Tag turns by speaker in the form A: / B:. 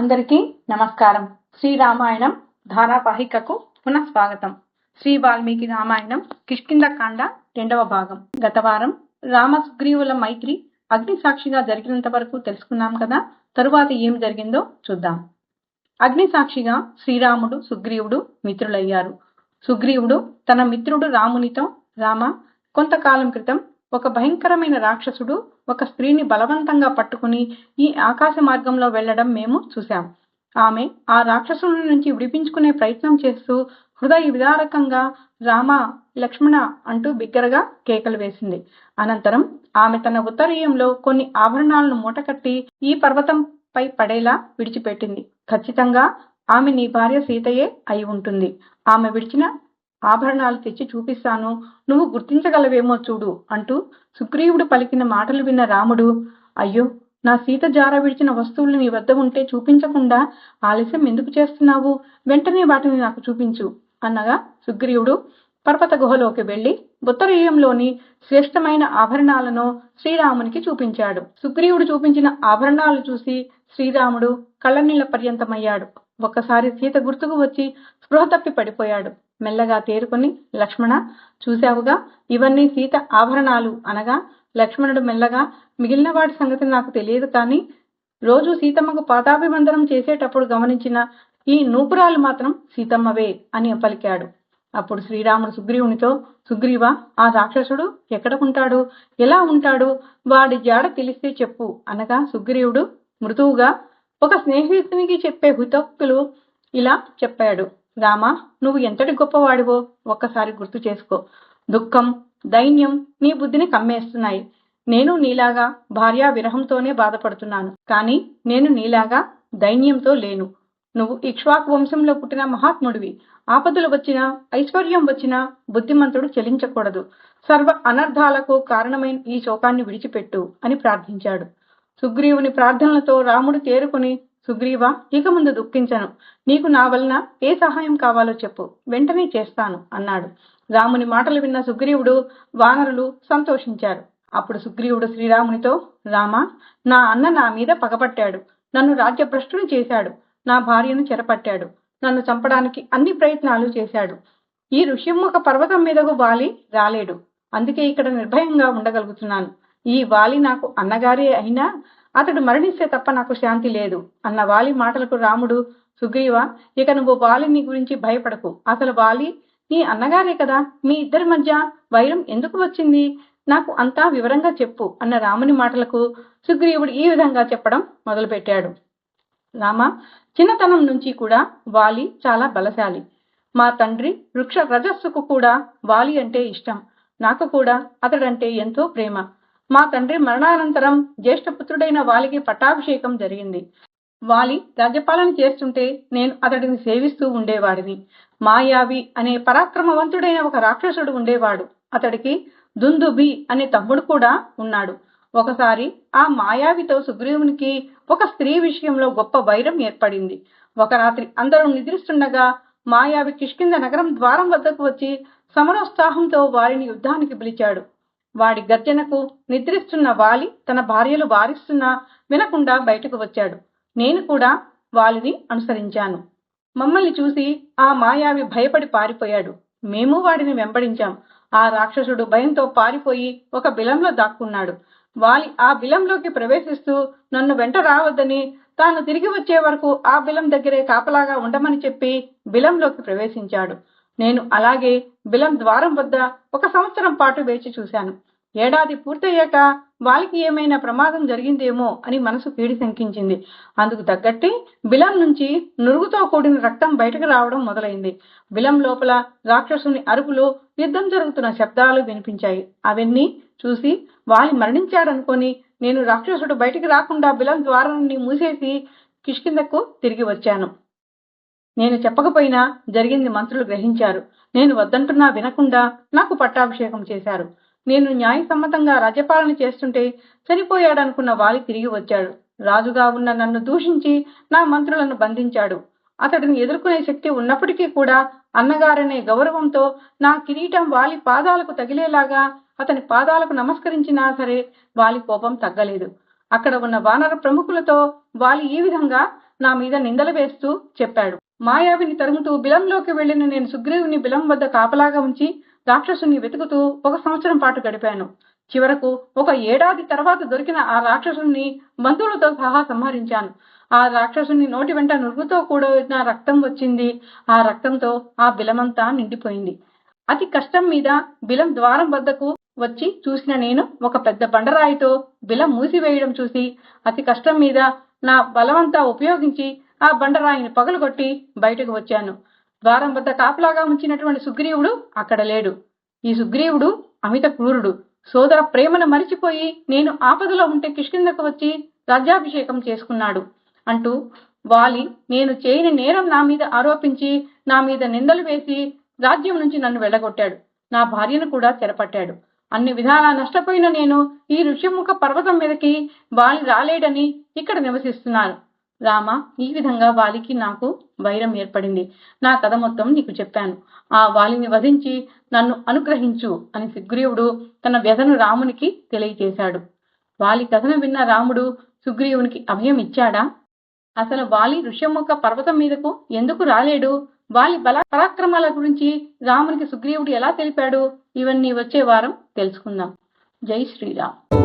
A: అందరికీ నమస్కారం. శ్రీరామాయణం ధారావాహికకు పునః స్వాగతం. శ్రీ వాల్మీకి రామాయణం కిష్కిందకాండ రెండవ భాగం. గత వారం రామ సుగ్రీవుల మైత్రి అగ్ని సాక్షిగా జరిగినంత వరకు తెలుసుకున్నాం కదా తరువాత ఏం జరిగిందో చూద్దాం. అగ్ని సాక్షిగా శ్రీరాముడు సుగ్రీవుడు మిత్రులయ్యారు. సుగ్రీవుడు తన మిత్రుడు రామునితో రామ కొంతకాలం క్రితం ఒక భయంకరమైన రాక్షసుడు ఒక స్త్రీని బలవంతంగా పట్టుకుని ఈ ఆకాశ మార్గంలో వెళ్ళడం మేము చూశాం. ఆమె ఆ రాక్షసుని నుంచి విడిపించుకునే ప్రయత్నం చేస్తూ హృదయ విదారకంగా రామ లక్ష్మణ అంటూ బిగ్గరగా కేకలు వేసింది. అనంతరం ఆమె తన ఉత్తరీయంలో కొన్ని ఆభరణాలను మూటకట్టి ఈ పర్వతంపై పడేలా విడిచిపెట్టింది. ఖచ్చితంగా ఆమె నీ భార్య సీతయే అయి ఉంటుంది. ఆమె విడిచిన ఆభరణాలు తెచ్చి చూపిస్తాను. నువ్వు గుర్తించగలవేమో చూడు అంటూ సుగ్రీవుడు పలికిన మాటలు విన్న రాముడు అయ్యో నా సీత జార విడిచిన వస్తువులు నీ వద్ద ఉంటే చూపించకుండా ఆలస్యం ఎందుకు చేస్తున్నావు? వెంటనే వాటిని నాకు చూపించు అన్నగా సుగ్రీవుడు పర్వత గుహలోకి వెళ్ళి ఉత్తరీయంలోని శ్రేష్టమైన ఆభరణాలను శ్రీరామునికి చూపించాడు. సుగ్రీవుడు చూపించిన ఆభరణాలు చూసి శ్రీరాముడు కళ్ళనీళ్ళ పర్యంతమయ్యాడు. ఒక్కసారి సీత గుర్తుకు వచ్చి స్పృహ తప్పి పడిపోయాడు. మెల్లగా తేరుకొని లక్ష్మణ చూశావుగా. ఇవన్నీ సీత ఆభరణాలు అనగా లక్ష్మణుడు మెల్లగా మిగిలిన వాటి సంగతి నాకు తెలియదు కానీ రోజు సీతమ్మకు పాదాభివందనం చేసేటప్పుడు గమనించిన ఈ నూపురాలు మాత్రం సీతమ్మవే అని పలికాడు. అప్పుడు శ్రీరాముడు సుగ్రీవునితో సుగ్రీవ ఆ రాక్షసుడు ఎక్కడ ఉంటాడు? ఎలా ఉంటాడు? వాడి జాడ తెలిస్తే చెప్పు అనగా సుగ్రీవుడు మృదువుగా ఒక స్నేహితునికి చెప్పే హుతక్కులు ఇలా చెప్పాడు. రామా నువ్వు ఎంతటి గొప్పవాడివో ఒక్కసారి గుర్తు చేసుకో. దుఃఖం దైన్యం నీ బుద్ధిని కమ్మేస్తున్నాయి. నేను నీలాగా భార్యా విరహంతోనే బాధపడుతున్నాను. కానీ నేను నీలాగా దైన్యంతో లేను. నువ్వు ఇక్ష్వాకు వంశంలో పుట్టిన మహాత్ముడివి. ఆపదలు వచ్చినా ఐశ్వర్యం వచ్చినా బుద్ధిమంతుడు చెలించకూడదు. సర్వ అనర్థాలకు కారణమైన ఈ శోకాన్ని విడిచిపెట్టు అని ప్రార్థించాడు. సుగ్రీవుని ప్రార్థనలతో రాముడు తేరుకుని సుగ్రీవా ఇక ముందు దుఃఖించను. నీకు నా వలన ఏ సహాయం కావాలో చెప్పు. వెంటనే చేస్తాను అన్నాడు. రాముని మాటలు విన్న సుగ్రీవుడు వానరులు సంతోషించారు. అప్పుడు సుగ్రీవుడు శ్రీరామునితో రామ నా అన్న నా మీద పగపట్టాడు. నన్ను రాజ్యభ్రష్టుని చేశాడు. నా భార్యను చెరపట్టాడు. నన్ను చంపడానికి అన్ని ప్రయత్నాలు చేశాడు. ఈ ఋష్యముఖ పర్వతం మీదకు వాలి రాలేడు. అందుకే ఇక్కడ నిర్భయంగా ఉండగలుగుతున్నాను. ఈ వాలి నాకు అన్నగారే అయినా అతడు మరణిస్తే తప్ప నాకు శాంతి లేదు అన్న వాలి మాటలకు రాముడు సుగ్రీవ ఇక నువ్వు వాలిని గురించి భయపడకు. అసలు వాలి నీ అన్నగారే కదా? మీ ఇద్దరి మధ్య వైరం ఎందుకు వచ్చింది? నాకు అంతా వివరంగా చెప్పు అన్న రాముని మాటలకు సుగ్రీవుడు ఈ విధంగా చెప్పడం మొదలుపెట్టాడు. రామ చిన్నతనం నుంచి కూడా వాలి చాలా బలశాలి. మా తండ్రి వృక్ష రజస్సుకు కూడా వాలి అంటే ఇష్టం. నాకు కూడా అతడంటే ఎంతో ప్రేమ. మా తండ్రి మరణానంతరం జ్యేష్ఠపుత్రుడైన వాలికి పట్టాభిషేకం జరిగింది. వాలి రాజ్యపాలన చేస్తుంటే నేను అతడిని సేవిస్తూ ఉండేవాడిని. మాయావి అనే పరాక్రమవంతుడైన ఒక రాక్షసుడు ఉండేవాడు. అతడికి దుందుబి అనే తమ్ముడు కూడా ఉన్నాడు. ఒకసారి ఆ మాయావితో సుగ్రీవునికి ఒక స్త్రీ విషయంలో గొప్ప వైరం ఏర్పడింది. ఒక రాత్రి అందరూ నిద్రిస్తుండగా మాయావి కిష్కింద నగరం ద్వారం వద్దకు వచ్చి సమరోత్సాహంతో వారిని యుద్ధానికి పిలిచాడు. వాడి గర్జనకు నిద్రిస్తున్న వాలి తన భార్యలు వారిస్తున్నా వినకుండా బయటకు వచ్చాడు. నేను కూడా వాలిని అనుసరించాను. మమ్మల్ని చూసి ఆ మాయావి భయపడి పారిపోయాడు. మేము వాడిని వెంబడించాం. ఆ రాక్షసుడు భయంతో పారిపోయి ఒక బిలంలో దాక్కున్నాడు. వాలి ఆ బిలంలోకి ప్రవేశిస్తూ నన్ను వెంట రావద్దని తాను తిరిగి వచ్చే వరకు ఆ బిలం దగ్గరే కాపలాగా ఉండమని చెప్పి బిలంలోకి ప్రవేశించాడు. నేను అలాగే బిలం ద్వారం వద్ద ఒక సంవత్సరం పాటు వేచి చూశాను. ఏడాది పూర్తయ్యాక వాళ్ళకి ఏమైనా ప్రమాదం జరిగిందేమో అని మనసు పీడి శంకించింది. అందుకు తగ్గట్టి బిలం నుంచి నురుగుతో కూడిన రక్తం బయటకు రావడం మొదలైంది. బిలం లోపల రాక్షసుని అరుపులు యుద్ధం జరుగుతున్న శబ్దాలు వినిపించాయి. అవన్నీ చూసి వాలి మరణించాడనుకొని నేను రాక్షసుడు బయటికి రాకుండా బిలం ద్వారాన్ని మూసేసి కిష్కిందకు తిరిగి వచ్చాను. నేను చెప్పకపోయినా జరిగింది మంత్రులు గ్రహించారు. నేను వద్దంటున్నా వినకుండా నాకు పట్టాభిషేకం చేశారు. నేను న్యాయసమ్మతంగా రాజ్యపాలన చేస్తుంటే చనిపోయాడనుకున్న వాలి తిరిగి వచ్చాడు. రాజుగా ఉన్న నన్ను దూషించి నా మంత్రులను బంధించాడు. అతడిని ఎదుర్కొనే శక్తి ఉన్నప్పటికీ కూడా అన్నగారనే గౌరవంతో నా కిరీటం వాలి పాదాలకు తగిలేలాగా అతని పాదాలకు నమస్కరించినా సరే వాలి కోపం తగ్గలేదు. అక్కడ ఉన్న వానర ప్రముఖులతో వాలి ఈ విధంగా నా మీద నిందలు వేస్తూ చెప్పాడు. మాయావిని తరుముతూ బిలంలోకి వెళ్ళిన నేను సుగ్రీవుని బిలం వద్ద కాపలాగా ఉంచి రాక్షసుని వెతుకుతూ ఒక సంవత్సరం పాటు గడిపాను. చివరకు ఒక ఏడాది తర్వాత దొరికిన ఆ రాక్షసుని బంధువులతో సహా సంహరించాను. ఆ రాక్షసుని నోటి వెంట నురుగుతో కూడిన రక్తం వచ్చింది. ఆ రక్తంతో ఆ బిలమంతా నిండిపోయింది. అతి కష్టం మీద బిలం ద్వారం వద్దకు వచ్చి చూసిన నేను ఒక పెద్ద బండరాయితో బిలం మూసివేయడం చూసి అతి కష్టం మీద నా బలమంతా ఉపయోగించి ఆ బండరాయిని పగలగొట్టి బయటకు వచ్చాను. ద్వారం వద్ద కాపలాగా ఉంచినటువంటి సుగ్రీవుడు అక్కడ లేడు. ఈ సుగ్రీవుడు అమిత క్రూరుడు. సోదర ప్రేమను మరిచిపోయి నేను ఆపదలో ఉంటే కిష్కిందకు వచ్చి రాజ్యాభిషేకం చేసుకున్నాడు అంటూ వాలి నేను చేయని నేరం నా మీద ఆరోపించి నా మీద నిందలు వేసి రాజ్యం నుంచి నన్ను వెళ్ళగొట్టాడు. నా భార్యను కూడా చెరపట్టాడు. అన్ని విధాలా నష్టపోయిన నేను ఈ ఋషిముఖ పర్వతం మీదకి వాలి రాలేడని ఇక్కడ నివసిస్తున్నాను. రామ ఈ విధంగా వాలికి నాకు వైరం ఏర్పడింది. నా కథ మొత్తం నీకు చెప్పాను. ఆ వాలిని వధించి నన్ను అనుగ్రహించు అని సుగ్రీవుడు తన వ్యధను రామునికి తెలియచేశాడు వాలి కథను విన్న రాముడు సుగ్రీవునికి అభయం ఇచ్చాడా? అసలు వాలి ఋష్యముఖ పర్వతం మీదకు ఎందుకు రాలేడు? వాలి బల పరాక్రమాల గురించి రామునికి సుగ్రీవుడు ఎలా తెలిపాడు? ఇవన్నీ వచ్చే వారం తెలుసుకుందాం. జై శ్రీరామ్.